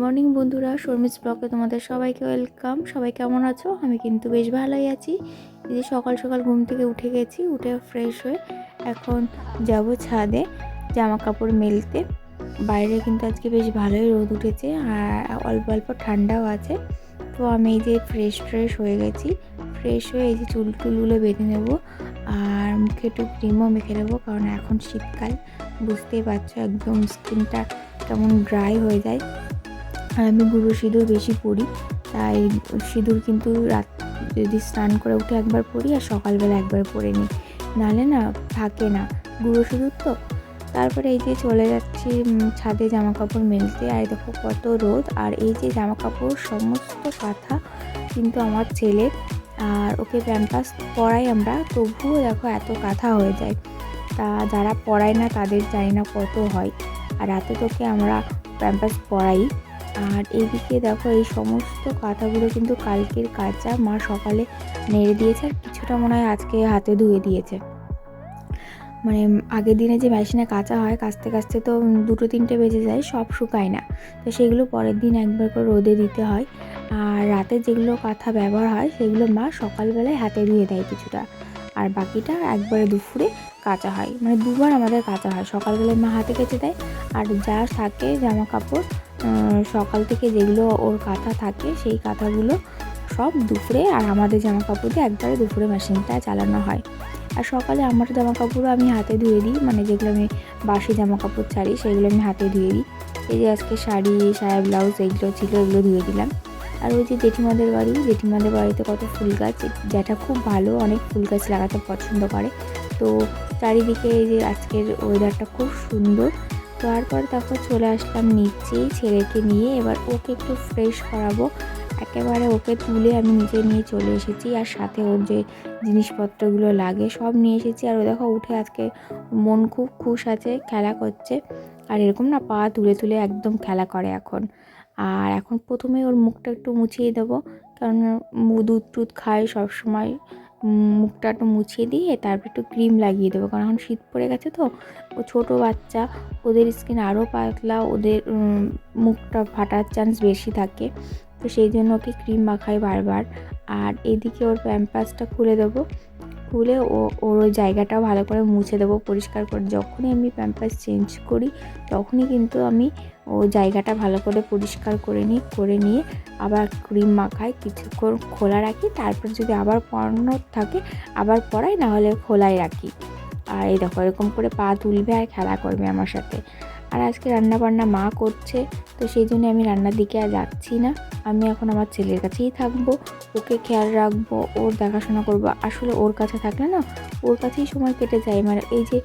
Morning বন্ধুরা শর্মিস ব্লগে তোমাদের সবাইকে ওয়েলকাম। সবাই কেমন আছো? আমি কিন্তু বেশ ভালোই আছি। এই যে সকাল সকাল ঘুম থেকে উঠে গেছি, উঠে ফ্রেশ হয়ে এখন যাব ছাদে জামা কাপড় মেলতে। বাইরে কিন্তু আজকে বেশ ভালোই রোদ উঠেছে আর অল্প অল্প ঠান্ডাও আছে। তো আমি এই যে ফ্রেশ ফ্রেশ হয়ে গেছি। ফ্রেশ হয়ে এই যে চুল টুলগুলো বেঁধে নেব আর মুখে একটু ক্রিমও মেখে নেব কারণ এখন শীতকাল, বুঝতেই পারছ একদম স্কিনটা কেমন ড্রাই হয়ে যায়। আর আমি গুঁড়ো সিঁদুর বেশি পরি তাই সিঁদুর কিন্তু রাত, যদি স্নান করে উঠে একবার পরি আর সকালবেলা একবার পরে নিই। নাহলে না থাকে না গুঁড়ো সিঁদুর তো। তারপরে এই যে চলে যাচ্ছি ছাদে জামা কাপড় মেলতে, আর দেখো কত রোদ, আর এই যে জামা কাপড় সমস্ত কাঁথা কিন্তু আমার ছেলে আর ওকে প্যাম্পাস পরাই আমরা, তবুও দেখো এত কাঁথা হয়ে যায়। তা যারা পড়ায় না তাদের জানি না কত হয়, আর রাতে তোকে আমরা প্যাম্পাস পরাই। আর এইদিকে দেখো এই সমস্ত কাঁথাগুলো কিন্তু কালকের কাঁচা মা সকালে নেড়ে দিয়েছে আর কিছুটা মনে হয় আজকে হাতে ধুয়ে দিয়েছে। মানে আগের দিনে যে মেশিনে কাঁচা হয় কাচতে কাচতে তো দুটো তিনটে বেজে যায়, সব শুকায় না। তো সেগুলো পরের দিন একবার করে রোদে দিতে হয়। আর রাতে যেগুলো কাঁথা ব্যবহার হয়, সেগুলো মা সকালবেলায় হাতে ধুয়ে দেয় কিছুটা। আর বাকিটা একবারে দুপুরে কাচা হয়। মানে দুবার আমাদের কাচা হয়। সকালবেলায় মা হাতে কেচে দেয়। আর যা থাকে জামা কাপড় সকাল থেকে যেগুলো ওর কাঁথা থাকে, সেই কাঁথাগুলো সব দুপুরে আর আমাদের জামা কাপড় দিয়ে একবারে দুপুরে মেশিনটা চালানো হয়। আর সকালে আমার জামা কাপড়ও আমি হাতে ধুয়ে দিই মানে যেগুলো আমি বাসি জামা কাপড় ছাড়ি, সেগুলো আমি হাতে ধুয়ে দিই। এই যে আজকে শাড়ি, সায়া ব্লাউজ এইগুলো ছিল, এগুলো ধুয়ে দিলাম। আর ওই যে জেঠিমাদের বাড়ি, জেঠিমাদের বাড়িতে কত ফুল গাছ যেটা খুব ভালো, অনেক ফুল গাছ লাগাতে পছন্দ করে। তো চারিদিকে এই যে আজকের ওয়েদারটা খুব সুন্দর তারপর তারপর চলে আসলাম নিচেই ছেলেকে নিয়ে। এবার ওকে একটু ফ্রেশ করাবো। একেবারে ওকে তুলে আমি নিজে নিয়ে চলে এসেছি। আর সাথে ওর যে জিনিসপত্রগুলো লাগে সব নিয়ে এসেছি। আর ও দেখো উঠে আজকে মন খুব খুশ আছে, খেলা করছে। আর এরকম না পা তুলে তুলে একদম খেলা করে এখন। আর এখন প্রথমে ওর মুখটা একটু মুছিয়ে দেবো। কারণ দুধ টুধ খায় সবসময়। মুখটা একটু মুছিয়ে দিয়ে তারপর একটু ক্রিম লাগিয়ে দেবো। কারণ এখন শীত পড়ে গেছে তো, ও ছোটো বাচ্চা, ওদের স্কিন আরও পাতলা, ওদের মুখটা ফাটার চান্স বেশি থাকে। তো সেই জন্য ওকে ক্রিম মাখাই বারবার। আর এদিকে ওর প্যাম্পাসটা খুলে দেবো। খুলে ও, ওর ওই জায়গাটাও ভালো করে মুছে দেবো পরিষ্কার করে। যখনই আমি প্যাম্পাস চেঞ্জ করি, তখনই কিন্তু আমি ও জায়গাটা ভালো করে পরিষ্কার করে নিই, করে নিয়ে আবার ক্রিম মাখাই, কিছুক্ষণ খোলা রাখি, তারপর যদি আবার পড়ানো থাকে, আবার পড়াই নাহলে খোলাই রাখি। আর এই দেখো, এরকম করে পা তুলবে আর খেলা করবে আমার সাথে। আর আজকে রান্না বান্না মা করছে, তো সেই জন্য আমি রান্নার দিকে আর যাচ্ছি না। আমি এখন আমার ছেলের কাছেই থাকব, ওকে খেয়াল রাখব, ওর দেখাশোনা করব। আসলে ওর কাছে থাকলে না, ওর কাছেই সময় কেটে যায়। মানে এই যে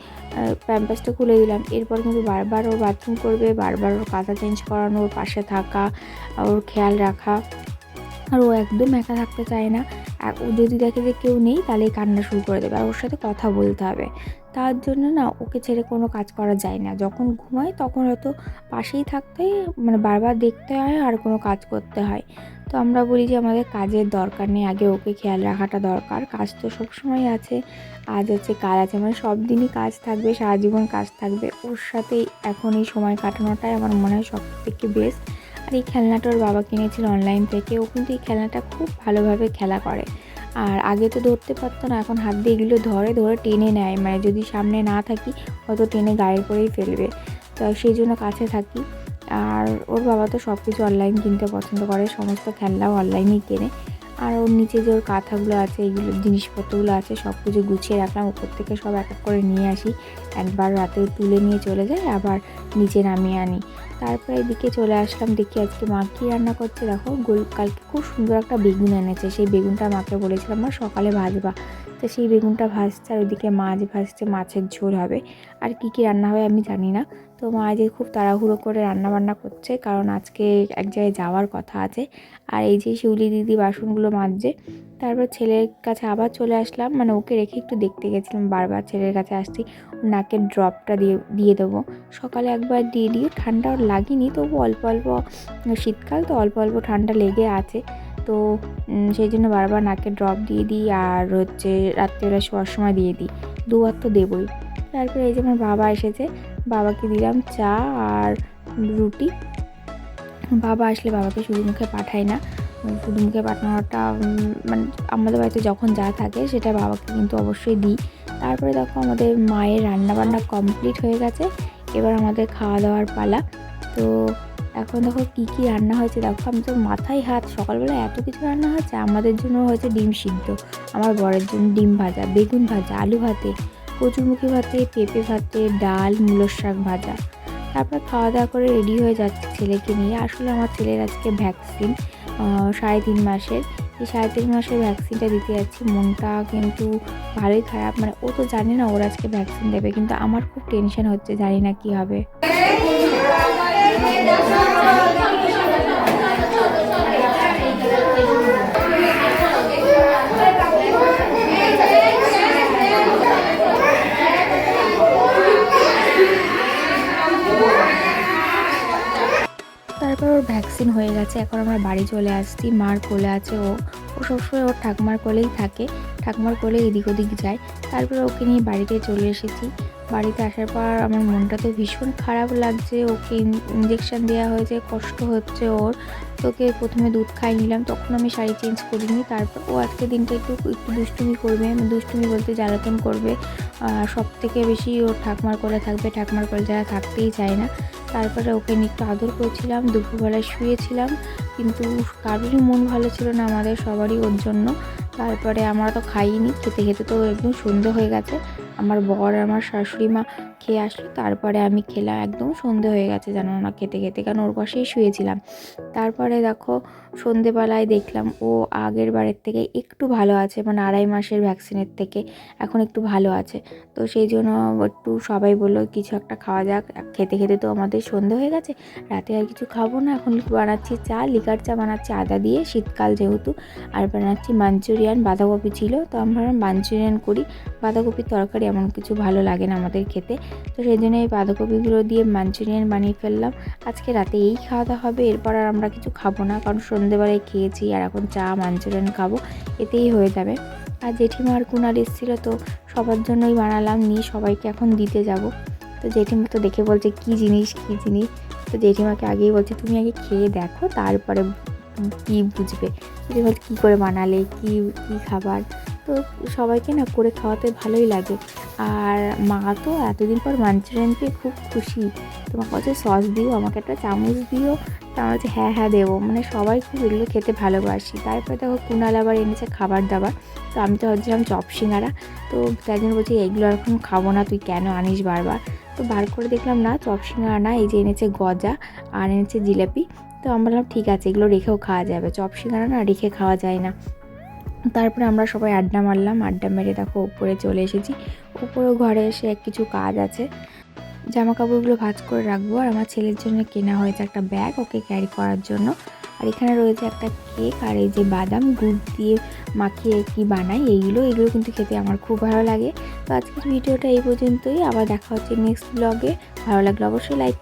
প্যাম্পাসটা খুলে দিলাম, এরপর কিন্তু বারবার ওর বাথরুম করবে, বারবার ওর কাঁথা চেঞ্জ করানো, ওর পাশে থাকা, ওর খেয়াল রাখা। আর ও একদম একা থাকতে চায় না। আর ও যদি দেখে যে কেউ নেই তাহলেই কান্না শুরু করে দেবে। আর ওর সাথে কথা বলতে হবে। তার জন্য না ওকে ছেড়ে কোনো কাজ করা যায় না। যখন ঘুমায় তখন হয়তো পাশেই থাকতে মানে বারবার দেখতে হয় আর কোনো কাজ করতে হয়। তো আমরা বলি যে আমাদের কাজের দরকার নেই, আগে ওকে খেয়াল রাখাটা দরকার। কাজ তো সবসময় আছে, আজ আছে, কাল আছে মানে সব দিনই কাজ থাকবে সারা জীবন কাজ থাকবে। ওর সাথেই এখন এই সময় কাটানোটাই আমার মনে হয় সব থেকে বেস্ট আর এই খেলনাটা ওর বাবা কিনেছিল অনলাইন থেকে, ও কিন্তু এই খেলনাটা খুব ভালোভাবে খেলা করে। আর আগে তো ধরতে পারতো না, এখন হাত দিয়ে এগুলো ধরে ধরে টেনে নেয়। মানে যদি সামনে না থাকি হয়তো টেনে গায়ে করেই ফেলবে। তো সেই জন্য কাছে থাকি। আর ওর বাবা তো সব কিছু অনলাইন কিনতে পছন্দ করে, সমস্ত খেলনাও অনলাইনেই কেনে। আর ওর নিচে যে ওর কাঁথাগুলো আছে এইগুলো জিনিসপত্রগুলো আছে, সব কিছু গুছিয়ে রাখলাম। উপর থেকে সব এক এক করে নিয়ে আসি। একবার রাতে তুলে নিয়ে চলে যাই, আবার নিচে নামিয়ে আনি। তারপরে এদিকে চলে আসলাম, দেখি আজকে মা কী রান্না করছে। দেখো, গোল, কালকে খুব সুন্দর একটা বেগুন এনেছে। সেই বেগুনটা মাকে বলেছিলাম, মা, সকালে ভাজবা। তো সেই বেগুনটা ভাজছে, আর ওইদিকে মাছ ভাজছে, মাছের ঝোল হবে। আর কি কি রান্না হবে আমি জানি না। তো মা আজকে খুব তাড়াহুড়ো করে রান্না বান্না করছে, কারণ আজকে এক জায়গায় যাওয়ার কথা আছে। আর এই যে শিউলি দিদি বাসনগুলো মাজছে, তারপর ছেলের কাছে আবার চলে আসলাম। মানে ওকে রেখে একটু দেখতে গেছিলাম, বারবার ছেলের কাছে আসছি নাকের ড্রপটা দিয়ে দিয়ে দেবো। সকালে একবার দিয়ে দিয়ে ঠান্ডা লাগেনি, তবু অল্প অল্প, শীতকাল তো অল্প অল্প ঠান্ডা লেগে আছে। তো সেই জন্য বারবার নাকে ড্রপ দিয়ে দিই আর হচ্ছে রাত্রিবেলা শোয়ার সময় দিয়ে দিই। দুবার তো দেবই। তারপরে এই যে আমার বাবা এসেছে, বাবাকে দিলাম চা আর রুটি। বাবা আসলে বাবাকে শুধু মুখে পাঠাই না, শুধু মুখে পাঠানোটা মানে আমাদের বাড়িতে যখন যা থাকে সেটা বাবাকে কিন্তু অবশ্যই দিই। তারপরে দেখো আমাদের মায়ের রান্না বান্না কমপ্লিট হয়ে গেছে, এবার আমাদের খাওয়া দাওয়ার পালা। তো এখন দেখো কী কী রান্না হয়েছে। দেখো, আমি তো মাথায় হাত, সকালবেলা এত কিছু রান্না হয়েছে আমাদের জন্য হয়েছে ডিম সিদ্ধ। আমার বরের জন্য ডিম ভাজা, বেগুন ভাজা, আলু ভাতে, কচুরমুখী ভাতে, পেঁপে ভাতে, ডাল, মূলোর শাক ভাজা। তারপর খাওয়া দাওয়া করে রেডি হয়ে যাচ্ছে ছেলেকে নিয়ে। আসলে আমার ছেলের আজকে ভ্যাকসিন সাড়ে তিন মাসের। এই সাড়ে তিন মাসের ভ্যাকসিনটা দিতে যাচ্ছি। মনটা কিন্তু ভালোই খারাপ। মানে ও তো জানে না, ওর আজকে ভ্যাকসিন দেবে, কিন্তু আমার খুব টেনশন হচ্ছে, জানি না কি হবে। ভ্যাকসিন হয়ে গেছে, এখন আমরা বাড়ি চলে আসছি, মার কোলে আছে ও। ও সবসময় ওর ঠাকুমার কোলেই থাকে, ঠাকুমার কোলে এদিক ওদিক যায়। তারপরে ওকে নিয়ে বাড়িতে চলে এসেছি। বাড়িতে আসার পর আমার মনটা তো ভীষণ খারাপ লাগছে, ওকে ইঞ্জেকশন দেওয়া হয়েছে, কষ্ট হচ্ছে ওর। তোকে প্রথমে দুধ খাই নিলাম, তখন আমি শাড়ি চেঞ্জ করিনি, তারপর ও আজকে দিনটা একটু একটু দুষ্টুমি করবে, দুষ্টুমি বলতে জ্বালাতন করবে। সব থেকে বেশি ওর ঠাকুমার কোলে থাকবে, ঠাকুমার কোলে যারা থাকতেই চায় না। তারপরে ওকে নিয়ে একটু আদর করেছিলাম, দুপুরবেলায় শুয়েছিলাম, কিন্তু কারোরই মন ভালো ছিল না আমাদের সবারই ওর জন্য। তারপরে আমরা তো খাইনি, খেতে খেতে তো একদম সন্ধে হয়ে গেছে। আমার বর, আমার শাশুড়ি মা খেয়ে আসলো। তারপরে আমি খেলাম, একদম সন্ধে হয়ে গেছে জানো না খেতে খেতে, কারণ ওর পাশেই শুয়েছিলাম। তারপরে দেখো সন্ধেবেলায় দেখলাম ও আগের বারের থেকে একটু ভালো আছে মানে আড়াই মাসের ভ্যাকসিনের থেকে এখন একটু ভালো আছে। তো সেই জন্য একটু সবাই বলল, কিছু একটা খাওয়া যাক, খেতে খেতে তো আমাদের সন্ধে হয়ে গেছে, রাতে আর কিছু খাব না, এখন বানাচ্ছি চা লিকার চা বানাচ্ছি, আদা দিয়ে, শীতকাল যেহেতু, আর বানাচ্ছি মাঞ্চুরিয়ান বাঁধাকপি ছিল, তো আমরা মাঞ্চুরিয়ান করি, বাঁধাকপির তরকারি এমন কিছু ভালো লাগে না আমাদের খেতে। তো সেই জন্য এই বাঁধাকপিগুলো দিয়ে মাঞ্চুরিয়ান বানিয়ে ফেললাম। আজকে রাতে এই খাওয়া দাওয়া হবে, এরপর আর আমরা কিছু খাব না, কারণ সন্ধেবেলায় খেয়েছি আর এখন চা, মাঞ্চুরিয়ান খাব, এতেই হয়ে যাবে। আর জেঠিমার কুনার এসেছিল, তো সবার জন্যই বানালাম, নিয়ে সবাইকে এখন দিতে যাব। তো জেঠিমা তো দেখে বলছে, কি জিনিস কি জিনিস? তো জেঠিমাকে আগেই বলছে, তুমি আগে খেয়ে দেখো, তারপরে কি বুঝবে? বলছে, কী করে বানালে, কি, কী খাবার? তো সবাইকে না করে খাওয়াতে ভালোই লাগে। আর মা তো এতদিন পর মাঞ্চুরিয়ান পেয়ে খুব খুশি। তোমার কাছে সস দিও, আমাকে একটা চামচ দিও। তা আমার হচ্ছে হ্যাঁ হ্যাঁ দেবো। মানে সবাই খুব এগুলো খেতে ভালোবাসি। তারপরে দেখো, কুনাল আবার এনেছে খাবার দাবার তো আমি তো ভাবছিলাম চপ সিঙ্গারা। তো তাই জন্য বলছি এগুলো এখন খাব না, তুই কেন আনিস বারবার? তো বার করে দেখলাম, না, চপ সিঙ্গারা না, এই যে এনেছে গজা আর এনেছে জিলাপি। তো আমরা বললাম, ঠিক আছে, এগুলো রেখেও খাওয়া যাবে। চপ সিঙ্গারা না রেখে খাওয়া যায় না। তারপরে আমরা সবাই আড্ডা মারলাম, আড্ডা মেরে দেখো উপরে চলে এসেছি। উপরেও ঘরে এসে এক কিছু কাজ আছে। জামা কাপড়গুলো ভাঁজ করে রাখব আর আমার ছেলের জন্য কেনা হয়েছে একটা ব্যাগ ওকে ক্যারি করার জন্য। আর এখানে রয়েছে একটা কেক আর এই যে বাদাম, গুড় দিয়ে মাখিয়ে কি বানাই, এইগুলো, এগুলো কিন্তু খেতে আমার খুব ভালো লাগে। তো আজকের ভিডিওটা এই পর্যন্তই, আবার দেখা হচ্ছে নেক্সট ব্লগে ভালো লাগলে অবশ্যই লাইক